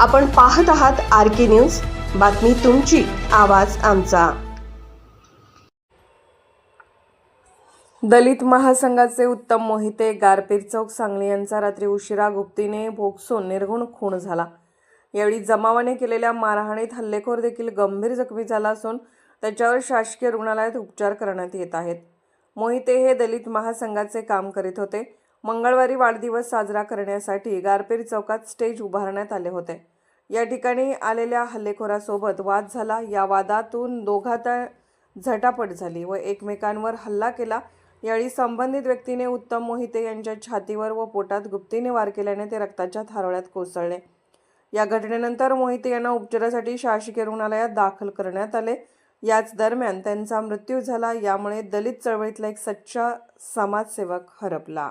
आपण पाहत आहात आर के न्यूज. बातमी तुमची आवाज आमचा. दलित महासंघाचे उत्तम मोहिते गारपीर चौक सांगली यांचा रात्री उशिरा गुप्तीने भोगसून निर्गुण खून झाला. यावेळी जमावाने केलेल्या मारहाणीत हल्लेखोर देखील गंभीर जखमी झाला असून त्याच्यावर शासकीय रुग्णालयात उपचार करण्यात येत आहेत. मोहिते हे दलित महासंघाचे काम करीत होते. मंगळवारी वाढदिवस साजरा करण्यासाठी गारपीर चौकात स्टेज उभारण्यात आले होते. या ठिकाणी आलेल्या हल्लेखोरासोबत वाद झाला. या वादातून दोघात झटापट झाली व एकमेकांवर हल्ला केला. यावेळी संबंधित व्यक्तीने उत्तम मोहिते यांच्या छातीवर व पोटात गुप्तीने वार केल्याने ते रक्ताच्या थारोळ्यात कोसळले. या घटनेनंतर मोहिते यांना उपचारासाठी शासकीय रुग्णालयात दाखल करण्यात आले. याच दरम्यान त्यांचा मृत्यू झाला. यामुळे दलित चळवळीतला एक सच्चा समाजसेवक हरपला.